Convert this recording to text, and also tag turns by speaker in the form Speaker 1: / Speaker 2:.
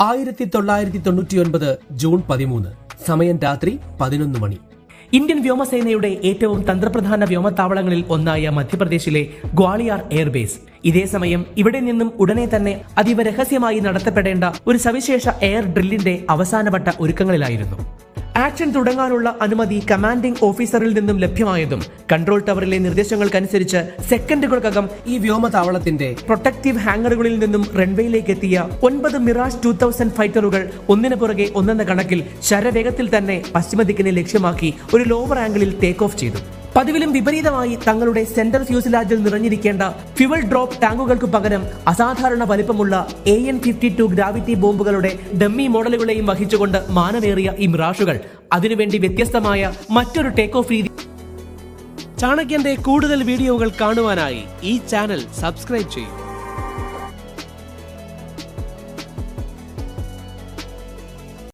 Speaker 1: ആയിരത്തി തൊള്ളായിരത്തി തൊണ്ണൂറ്റിയൊൻപത് ജൂൺ പതിമൂന്ന് സമയം രാത്രി പതിനൊന്ന് മണി.
Speaker 2: ഇന്ത്യൻ വ്യോമസേനയുടെ ഏറ്റവും തന്ത്രപ്രധാന വ്യോമത്താവളങ്ങളിൽ ഒന്നായ മധ്യപ്രദേശിലെ ഗ്വാളിയാർ എയർബേസ്. ഇതേ സമയം ഇവിടെ നിന്നും ഉടനെ തന്നെ അതീവ രഹസ്യമായി നടത്തപ്പെടേണ്ട ഒരു സവിശേഷ എയർ ഡ്രില്ലിന്റെ അവസാനവട്ട ഒരുക്കങ്ങളിലായിരുന്നു. ആക്ഷൻ തുടങ്ങാനുള്ള അനുമതി കമാൻഡിംഗ് ഓഫീസറിൽ നിന്നും ലഭ്യമായതും കൺട്രോൾ ടവറിലെ നിർദ്ദേശങ്ങൾക്കനുസരിച്ച് സെക്കൻഡുകൾക്കകം
Speaker 1: ഈ വ്യോമതാവളത്തിന്റെ
Speaker 2: പ്രൊട്ടക്റ്റീവ് ഹാങ്ങറുകളിൽ നിന്നും റൺവേയിലേക്ക് എത്തിയ ഒൻപത് മിറാഷ് ടൂ തൗസൻഡ് ഫൈറ്ററുകൾ ഒന്നിനു പുറകെ ഒന്നെന്ന കണക്കിൽ ശരവേഗത്തിൽ തന്നെ പശ്ചിമദിക്കിനെ ലക്ഷ്യമാക്കി ഒരു ലോവർ ആംഗിളിൽ ടേക്ക് ഓഫ് ചെയ്തു. പതിവിലും വിപരീതമായി തങ്ങളുടെ സെൻട്രൽ ഫ്യൂസിലാജിൽ നിറഞ്ഞിരിക്കേണ്ട ഫ്യുവൽ ഡ്രോപ്പ് ടാങ്കുകൾക്ക് പകരം അസാധാരണ വലിപ്പമുള്ള A N fifty two gravity ബോംബുകളുടെ dummy മോഡലുകളെയും വഹിച്ചുകൊണ്ട് മാനമേറിയ ഈ മിറാഷുകൾ. അതിനുവേണ്ടി വ്യത്യസ്തമായ മറ്റൊരു ടേക്ക് ഓഫ് രീതി
Speaker 3: ചാണക്യന്റെ കൂടുതൽ വീഡിയോകൾ കാണുവാനായി ഈ ചാനൽ സബ്സ്ക്രൈബ് ചെയ്യൂ.